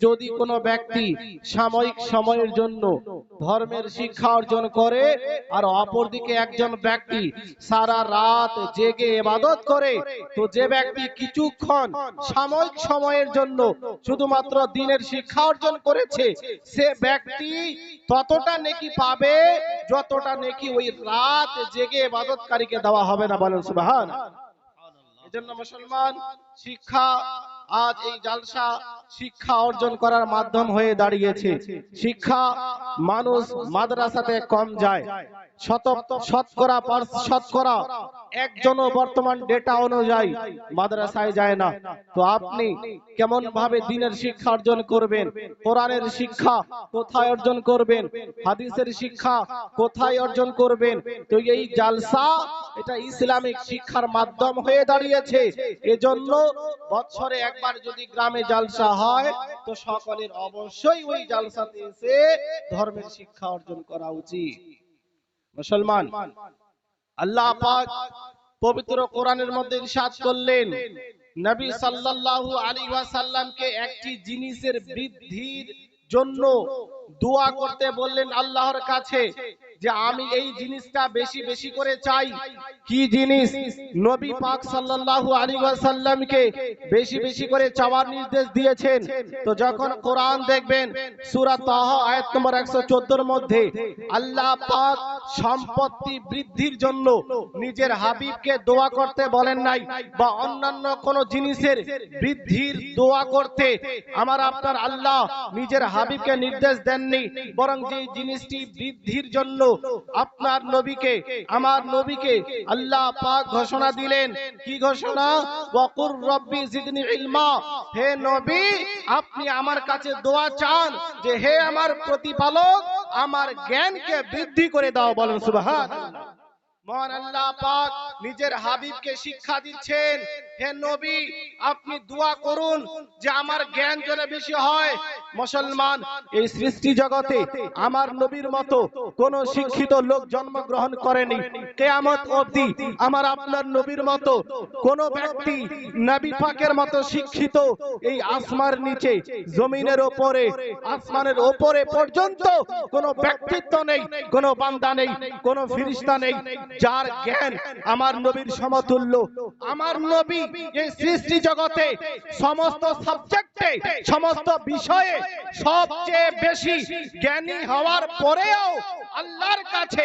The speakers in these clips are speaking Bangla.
যদি কোনো ব্যক্তি সাময়িক সময়ের জন্য ধর্মের শিক্ষা অর্জন করে আর অপরদিকে একজন ব্যক্তি সারা রাত জেগে এবাদত করে, তো যে ব্যক্তি কিছুক্ষণ সাময়িক সময়ের জন্য শুধুমাত্র দিনের শিক্ষা অর্জন করেছে, সে ব্যক্তি ততটা নেকি পাবে যতটা নেকি ওই রাত জেগে এবাদতকারীকে দেওয়া হবে না বলেন সুবহান এজন্য মুসলমান শিক্ষা আজ এই জালসা শিক্ষা অর্জন করার মাধ্যম হয়ে দাঁড়িয়েছে। শিক্ষা মানুষ মাদ্রাসাতে কম যায়। মাদ্রাসায় যায় না। তো আপনি কেমন ভাবে দিনের শিক্ষা অর্জন করবেন? কোরআনের শিক্ষা কোথায় অর্জন করবেন? হাদিসের শিক্ষা কোথায় অর্জন করবেন? এই জালসা এটা ইসলামিক শিক্ষার মাধ্যম হয়ে দাঁড়িয়েছে। এজন্য বছরে একবার যদি গ্রামে জালসা হয়, তো সকলের অবশ্যই ওই জালসাতে এসে ধর্মের শিক্ষা অর্জন করা উচিত। মুসলমান, আল্লাহ পাক পবিত্র কোরআনের মধ্যে ইরশাদ করলেন, নবী সাল্লাল্লাহু আলাইহি ওয়াসাল্লামকে একটি জিনিসের বৃদ্ধির জন্য দোয়া করতে বললেন আল্লাহর কাছে যে আমি এই জিনিসটা বেশি বেশি করে চাই। কি জিনিস? নবী পাক সাল্লাল্লাহু আলাইহি ওয়াসাল্লামকে বেশি বেশি করে চাওয়ার নির্দেশ দিয়েছেন। তো যখন কোরআন দেখবেন, সূরা তাহা আয়াত নম্বর 114 এর মধ্যে আল্লাহ পাক সম্পত্তি বৃদ্ধির জন্য নিজের হাবিবকে দোয়া করতে বলেন নাই বা অন্যান্য কোন জিনিসের বৃদ্ধির দোয়া করতে, আমার আপনার আল্লাহ নিজের হাবিবকে নির্দেশ দেননি বরং যে জিনিসটি বৃদ্ধির জন্য আপনার নবীকে, আমার নবীকে আল্লাহ পাক ঘোষণা দিলেন। কি ঘোষণা? ওয়াকুর রব্বি জিদনি ইলমা। হে নবী, আপনি আমার কাছে দোয়া চান যে হে আমার প্রতিপালক, আমার জ্ঞানকে বৃদ্ধি করে দাও, বলেন সুবহানাল্লাহ। মহান আল্লাহ পাক নিজের হাবিবকে শিক্ষা দিচ্ছেন। হে নবী, আপনি দোয়া করুন যে আমার জ্ঞান যেন বেশি হয়। মুসলমান, এই সৃষ্টি জগতে আমার নবীর মতো কোন শিক্ষিত লোক জন্মগ্রহণ করেনি। কেয়ামত অবধি আমার আপনার নবীর মতো কোন ব্যক্তি নবী পাকের মতো শিক্ষিত এই আসমার নিচে, জমিনের ওপরে, আসমানের ওপরে পর্যন্ত কোন ব্যক্তিত্ব নেই, কোন বান্দা নেই, কোন ফিরিস্তা নেই, যার জ্ঞান আমার নবীর সমতুল্য। আমার নবী এই সৃষ্টি জগতে সমস্ত সাবজেক্টে সমস্ত বিষয়ে সবচেয়ে বেশি জ্ঞানী হওয়ার পরেও আল্লাহর কাছে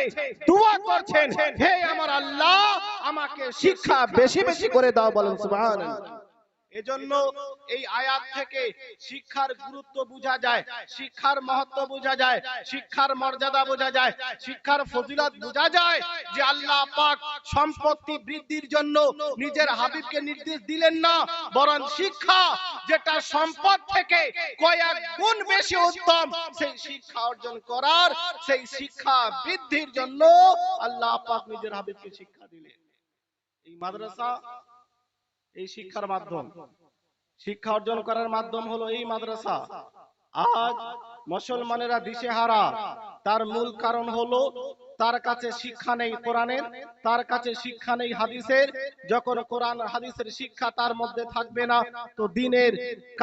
দোয়া করছেন, হে আমার আল্লাহ, আমাকে শিক্ষা বেশি বেশি করে দাও, বলেন সুবহানাল্লাহ। এজন্য এই আয়াত থেকে শিক্ষার গুরুত্ব বোঝা যায় শিক্ষার মহত্ব বোঝা যায় শিক্ষার মর্যাদা বোঝা যায় শিক্ষার ফজিলত বোঝা যায় যে আল্লাহ পাক সম্পত্তি বৃদ্ধির জন্য নিজের হাবিবকে নির্দেশ দিলেন না বরং শিক্ষা যেটা সম্পদ থেকে কয়েক গুণ বেশি উত্তম সেই শিক্ষা অর্জন করার সেই শিক্ষা বৃদ্ধির জন্য আল্লাহ পাক নিজের হাবিবকে শিক্ষা দিলেন। এই মাদ্রাসা এই শিক্ষার মাধ্যম। শিক্ষা অর্জন করার মাধ্যম হলো এই মাদ্রাসা। আজ মুসলমানেরা দিশেহারা। তার মূল কারণ হলো তার কাছে শিক্ষা নেই কোরআনের, তার কাছে শিক্ষা নেই হাদিসের। যখন কোরআন হাদিসের শিক্ষা তার মধ্যে থাকবে না, তো দিনের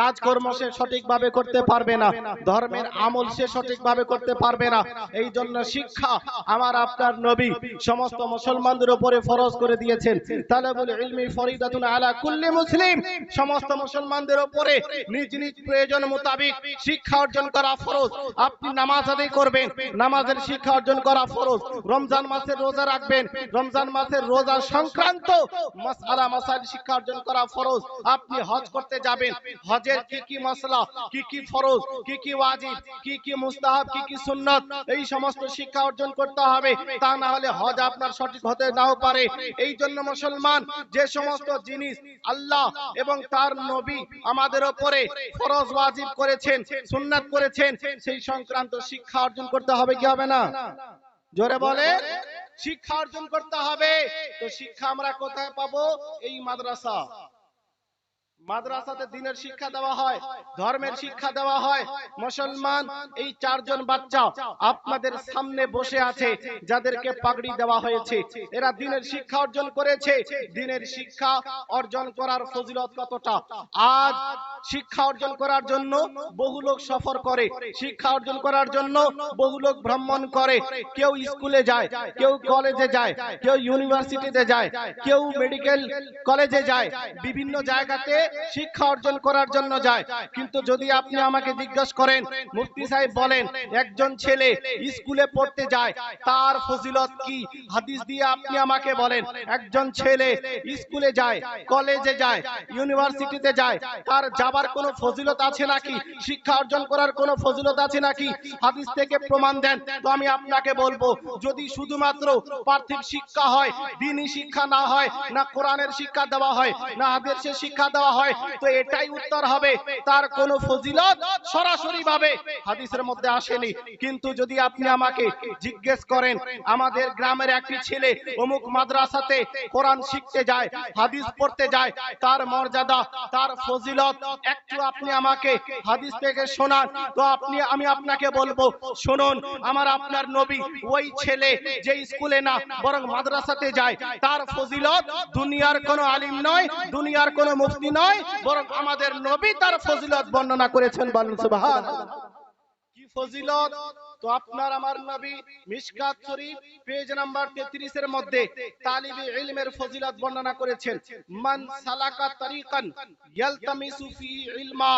কাজকর্ম সে সঠিকভাবে করতে পারবে না, ধর্মের আমল সে সঠিকভাবে করতে পারবে না। এই জন্য শিক্ষা আমার আপনার নবী সমস্ত মুসলমানদের উপরে ফরজ করে দিয়েছেন। তালেবুল ইলমি ফরিদাতুন আলা কুল্লি মুসলিম, সমস্ত মুসলমানদের উপরে নিজ নিজ প্রয়োজন মোতাবেক শিক্ষা অর্জন করা ফরজ। আপনি নামাজ আদায় করবেন, নামাজের শিক্ষা অর্জন করা ফরজ। রমজান মাসের রোজা রাখবেন। রমজান মাসের রোজা সংক্রান্ত মাসআলা, মাসাইল শিক্ষা অর্জন করা ফরজ। আপনি হজ করতে যাবেন। হজের কি কি মশলা কি কি ফরজ, কি কি ওয়াজিব, কি কি মুস্তাহাব, কি কি সুন্নাত, এই সমস্ত শিক্ষা অর্জন করতে হবে। তা না হলে হজ আপনার সঠিক হতে নাও পারে। এই জন্য মুসলমান, যে সমস্ত জিনিস আল্লাহ এবং তার নবী আমাদের উপরে ফরজ, ওয়াজিব করেছেন, সুন্নাত করেছেন, সেই সংক্রান্ত শিক্ষা অর্জন করতে হবে কি হবে না? জোরে বলে শিক্ষা অর্জন করতে হবে। তো শিক্ষা আমরা কোথায় পাবো? এই মাদ্রাসা। মাদ্রাসাতে দিনের শিক্ষা দেওয়া হয়, ধর্মের শিক্ষা দেওয়া হয়। মুসলমান, এই চারজন বাচ্চা আপনাদের সামনে বসে আছে, যাদেরকে পাগড়ি দেওয়া হয়েছে। এরা দিনের শিক্ষা অর্জন করেছে। দিনের শিক্ষা অর্জন করার ফজিলত কতটা? আজ শিক্ষা অর্জন করার জন্য বহু লোক সফর করে। শিক্ষা অর্জন করার জন্য বহু লোক ভ্রমণ করে। কেউ স্কুলে যায়, কেউ কলেজে যায়, কেউ ইউনিভার্সিটিতে যায়, কেউ মেডিকেল কলেজে যায়। বিভিন্ন জায়গাতে শিক্ষা অর্জন করার জন্য যায়। কিন্তু যদি আপনি আমাকে জিজ্ঞাসা করেন, মুফতি সাহেব বলেন, একজন ছেলে স্কুলে পড়তে যায়, তার ফজিলত কি? হাদিস দিয়ে আপনি আমাকে বলেন, একজন ছেলে স্কুলে যায়, কলেজে যায়, ইউনিভার্সিটিতে যায়, তার যাবার কোনো ফজিলত আছে নাকি? শিক্ষা অর্জন করার কোনো ফজিলত আছে নাকি? হাদিস থেকে প্রমাণ দেন, তো আমি আপনাকে বলব, যদি শুধুমাত্র পার্থিব শিক্ষা হয় দিনী শিক্ষা না হয়, না কোরআনের শিক্ষা দেওয়া হয়, না হাদিসের শিক্ষা দেওয়া হয় তো এটাই উত্তর হবে। তার কোনো ফজিলত সরাসরি ভাবে হাদিসের মধ্যে আসেনি। কিন্তু যদি আপনি আমাকে জিজ্ঞেস করেন, আমাদের গ্রামের একটি ছেলে অমুক মাদ্রাসাতে কোরআন শিখতে যায়, হাদিস পড়তে যায়, তার মর্যাদা, তার ফজিলত, একটু আপনি আমাকে হাদিস থেকে শোনান। তো আপনি, আমি আপনাকে বলব, শুনুন, আমার আপনার নবী ওই ছেলে যে স্কুলে না, বরং মাদ্রাসাতে যায়, তার ফজিলত দুনিয়ার কোনো আলিম নয়, দুনিয়ার কোনো মুফতি নয় বরং আমাদের নবী তার ফজিলত বর্ণনা করেছেন বলেন ফজিলত? তো আপনার আমার নবী মিশকাত শরীফ পেজ নাম্বার 33 এর মধ্যে তালিবে ইলমের ফজিলত বর্ণনা করেছেন, মান সালাকা তারিকান ইয়ালতামিসু ফি ইলমা।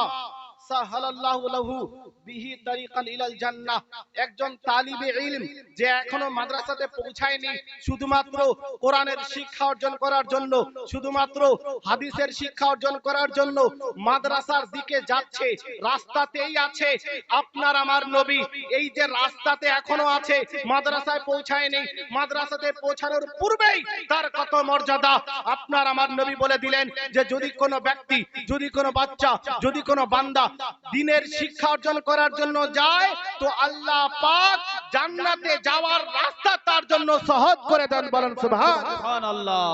যাচ্ছে, রাস্তাতেই আছে। আপনার আমার নবী এই যে রাস্তাতে এখনও আছে, মাদ্রাসায় পৌঁছায়নি, মাদ্রাসাতে পৌঁছানোর পূর্বেই তার কত মর্যাদা। আপনার আমার নবী বলে দিলেন যে, যদি কোনো ব্যক্তি, যদি কোনো বাচ্চা, যদি কোনো বান্দা দিনের শিক্ষা অর্জন করার জন্য যায় তো আল্লাহ পাক জান্নাতে যাওয়ার রাস্তা তার জন্য সহজ করে দেন বলেন সুবহান। সুবহানাল্লাহ।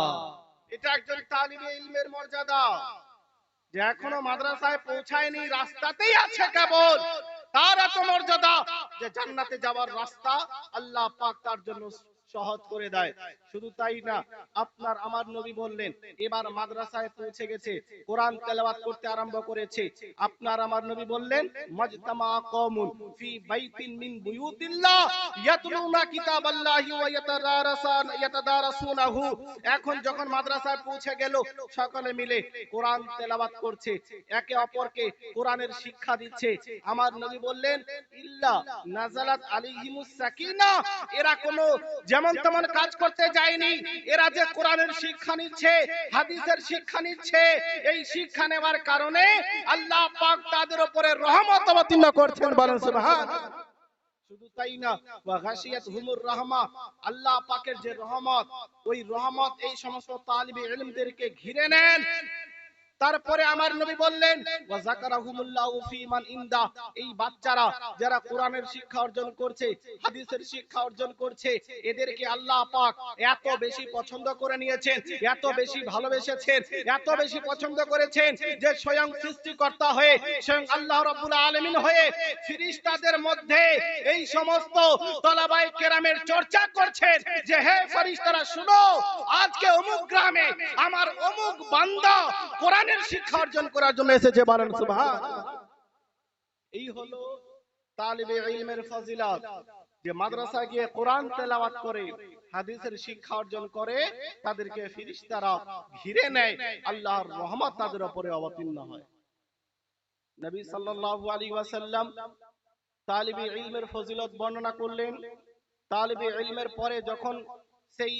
এটা একজন তালিবে ইলমের মর্যাদা। যে এখনও মাদ্রাসায় পৌঁছায়নি রাস্তাতেই আছে কেবল তার এত মর্যাদা যে জান্নাতে যাওয়ার রাস্তা আল্লাহ পাক তার জন্য সহজ করে দেয়। শুধু তাই না, আপনার আমার নবী বললেন, এবার মাদ্রাসায় পৌঁছে গেছে, কোরআন তেলাওয়াত করতে আরম্ভ করেছে। আপনার আমার নবী বললেন, মাজতামা কওমুন ফি বাইতিন মিন বুয়ুতিল্লাহ, ইয়াতলুনা কিতাবাল্লাহি ওয়া ইয়াতাদারাসান এখন যখন মাদ্রাসায় পৌঁছে গেল, সকলে মিলে কোরআন তেলাওয়াত করছে। একে অপরকে কোরআনের শিক্ষা দিচ্ছে। আমার নবী বললেন, ইল্লা নাজালাত আলাইহিমুস সাকিনা। এরা কোনো যেমন তেমন কাজ করতে যায়নি এরা যে কোরআনের শিক্ষা নিচ্ছে, হাদিসের শিক্ষা নিচ্ছে, এই শিক্ষা নেওয়ার কারণে আল্লাহ পাক তাদের উপরে রহমত অবতীর্ণ করছেন বলেন সুবহান। শুধু তাই না, ওয়া হুমুর রাহমা, আল্লাহ পাকের যে রহমত, ওই রহমত এই সমস্ত তালিবে ইলমদেরকে ঘিরে নেন। তারপরে আমার নবী বললেন ইনদা। এই বাচ্চারা যারা কোরআনের শিক্ষা অর্জন করছে, হাদিসের শিক্ষা অর্জন করছে, এদেরকে আল্লাহ পাক এত বেশি পছন্দ করে নিয়েছেন, এত বেশি ভালোবেসেছেন, এত বেশি পছন্দ করেছেন যে স্বয়ং সৃষ্টিকর্তা হয়ে, স্বয়ং আল্লাহ রাব্বুল আলামিন হয়ে ফেরেশতাদের মধ্যে এই সমস্ত তলাবাই কেরামের চর্চা করছেন যে, হে ফেরেশতারা শুনো, আজকে অমুক গ্রামে আমার অমুক বান্দা কোরআনের শিক্ষা অর্জন করার জন্য এসেছে বলেন সুবহান। এই হলো তালিবে ইলমের ফজিলত, যে মাদ্রাসা গিয়ে কোরআন তেলাওয়াত করে, হাদিসের শিক্ষা অর্জন করে, তাদেরকে ফেরেশতারা ঘিরে নেয়, আল্লাহর রহমত তাদের উপরে অবতীর্ণ হয়। নবী সাল্লাল্লাহু আলাইহি ওয়াসাল্লাম তালিবে ইলমের ফজিলত বর্ণনা করলেন। তালিবে ইলমের পরে যখন সেই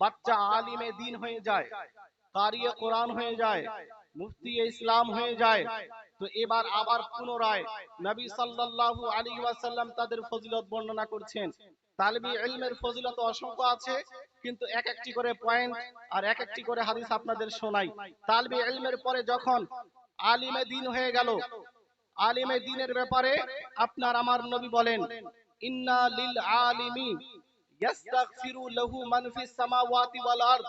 বাচ্চা আলিমে দিন হয়ে যায়, কারিয়ে কোরআন হয়ে যায় মুফতি ইসলাম হয়ে যায়। তো এবার আবার পুনরায় নবী সাল্লাল্লাহু আলাইহি ওয়াসাল্লাম তাদের ফজিলত বর্ণনা করছেন। তালিবি ইলমের ফজিলত অসংখ্য আছে, কিন্তু এক একটি করে পয়েন্ট আর এক একটি করে হাদিস আপনাদের শোনাই। তালিবি ইলমের পরে যখন আলিমে দিন হয়ে গেল, আলিমে দিনের ব্যাপারে আপনার আমার নবী বলেন, ইন্না লিল আলিমি ইয়াস্তাগফিরু লাহু মান ফিস সামাওয়াতি ওয়াল আরদ।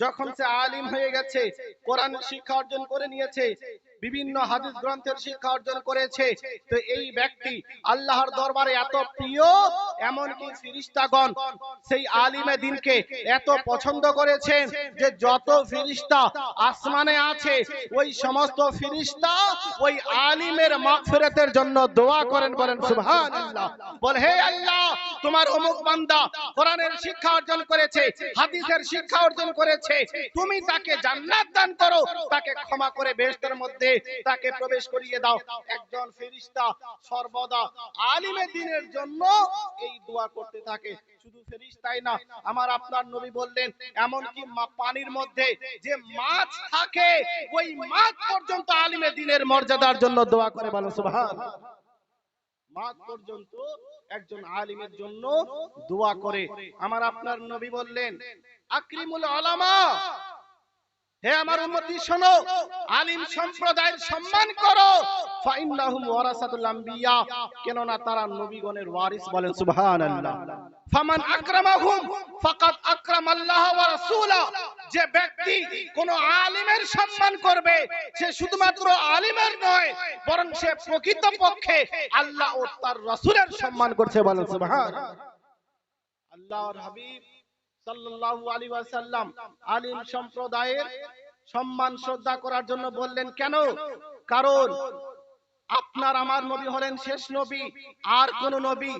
যখন সে আলিম হয়ে গেছে, কোরআন শিক্ষা অর্জন করে নিয়েছে, বিভিন্ন হাদিস গ্রন্থের শিক্ষা অর্জন করেছে, তো এই ব্যক্তি আল্লাহর দরবারে এত প্রিয় এমনকি ফিরিস্তাগণ সেই আলিমে দিনকে এত পছন্দ করেছেন যে যত ফিরিস্তা আসমানে আছে, ওই সমস্ত ফিরিস্তা ওই আলিমের মাগফিরাতের জন্য দোয়া করেন, বলেন, সুবহানাল্লাহ। বল, হে আল্লাহ, তোমার অমুক বান্দা কোরআনের শিক্ষা অর্জন করেছে, হাদিসের শিক্ষা অর্জন করেছে, তুমি তাকে জান্নাত দান করো, তাকে ক্ষমা করে বেহেশতের মধ্যে তাকে প্রবেশ করিয়ে দাও। একজন ফেরেশতা সর্বদা আলিমে দিনের জন্য এই দোয়া করতে থাকে। শুধু ফেরেশতাই না, আমার আপনার নবী বললেন এমন কি পানির মধ্যে যে মাছ থাকে, ওই মাছ পর্যন্ত আলিমে দিনের মর্যাদার জন্য দোয়া করে বলো, সুবহান। মাছ পর্যন্ত একজন আলিমের জন্য দোয়া করে। আমার আপনার নবী বললেন, আকরিমুল আলামা হে আমার উম্মতি, শোনো, আলিম সম্প্রদায়ের সম্মান করো। ফাইন্নাহুম ওয়ারাসাতুল আম্বিয়া, কেননা তারা নবীগণের ওয়ারিস বলেন সুবহানাল্লাহ। ফামান আকরামাহুম, ফাকাদ আকরামাল্লাহ ওয়া রাসূলা। যে ব্যক্তি কোন আলিমের সম্মান করবে, সে শুধুমাত্র আলিমের নয়, বরং সে প্রকৃতপক্ষে আল্লাহ ও তার রাসূলের সম্মান করছে বলেন সুবহান আল্লাহর হাবিব ওয়াসাল্লাম আলিম সম্প্রদায়ের সম্মান শ্রদ্ধা করার জন্য বললেন কেন? কারণ আপনার আমার নবী হলেন শেষ নবী, আর কোন নবী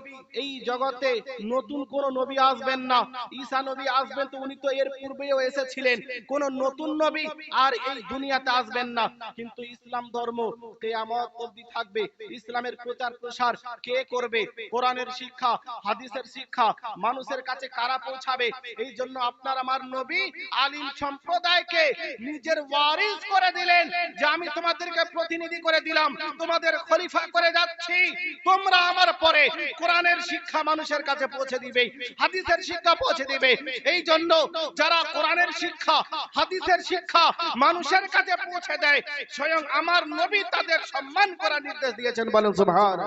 এই জগতে নতুন কোন নবী আসবেন না। ঈসা নবী আসবেন তো উনি তো এর পূর্বেও এসেছিলেন। কোন নতুন নবী আর এই দুনিয়াতে আসবেন না। কিন্তু ইসলাম ধর্ম কিয়ামত অবধি থাকবে। ইসলামের প্রচার প্রসার কে করবে? কোরআনের শিক্ষা, হাদিসের শিক্ষা, মানুষের কাছে কারা পৌঁছাবে? এই জন্য আপনার আমার নবী আলিম সম্প্রদায়কে নিজের ওয়ারিস করে দিলেন যে আমি তোমাদেরকে প্রতিনিধি করে দিলাম। তোমাদের খলিফা করে যাচ্ছি। তোমরা আমার পরে কোরআনের শিক্ষা মানুষের কাছে পৌঁছে দিবে, হাদিসের শিক্ষা পৌঁছে দিবে। এই জন্য যারা কোরআনের শিক্ষা, হাদিসের শিক্ষা মানুষের কাছে পৌঁছে দেয়, স্বয়ং আমার নবী তাদের সম্মান করার নির্দেশ দিয়েছেন বলেন সুবহান